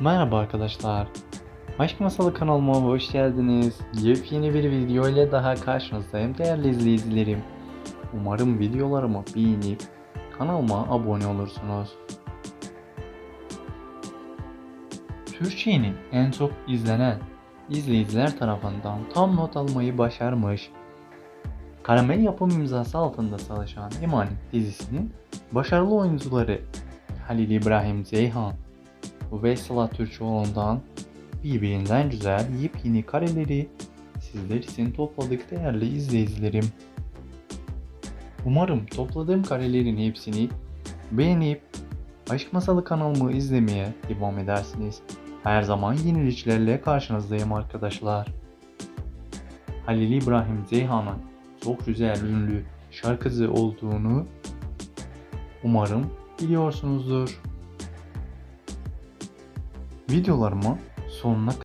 Merhaba arkadaşlar. Aşk Masalı kanalıma hoş geldiniz. Yepyeni bir video ile daha karşınızdayım değerli izleyicilerim. Umarım videolarımı beğenip kanalıma abone olursunuz. Türkiye'nin en çok izlenen izleyiciler tarafından tam not almayı başarmış. Karamel yapım imzası altında çalışan Emanet dizisinin başarılı oyuncuları Halil İbrahim Ceyhan, ve Sıla Türkoğlu'ndan birbirinden güzel yepyeni kareleri sizler için topladık değerli izleyicilerim. Umarım topladığım karelerin hepsini beğenip Aşk Masalı kanalımı izlemeye devam edersiniz. Her zaman yeniliklerle karşınızdayım arkadaşlar. Halil İbrahim Ceyhan'ın çok güzel ünlü şarkıcı olduğunu umarım biliyorsunuzdur. Videolarımı sonuna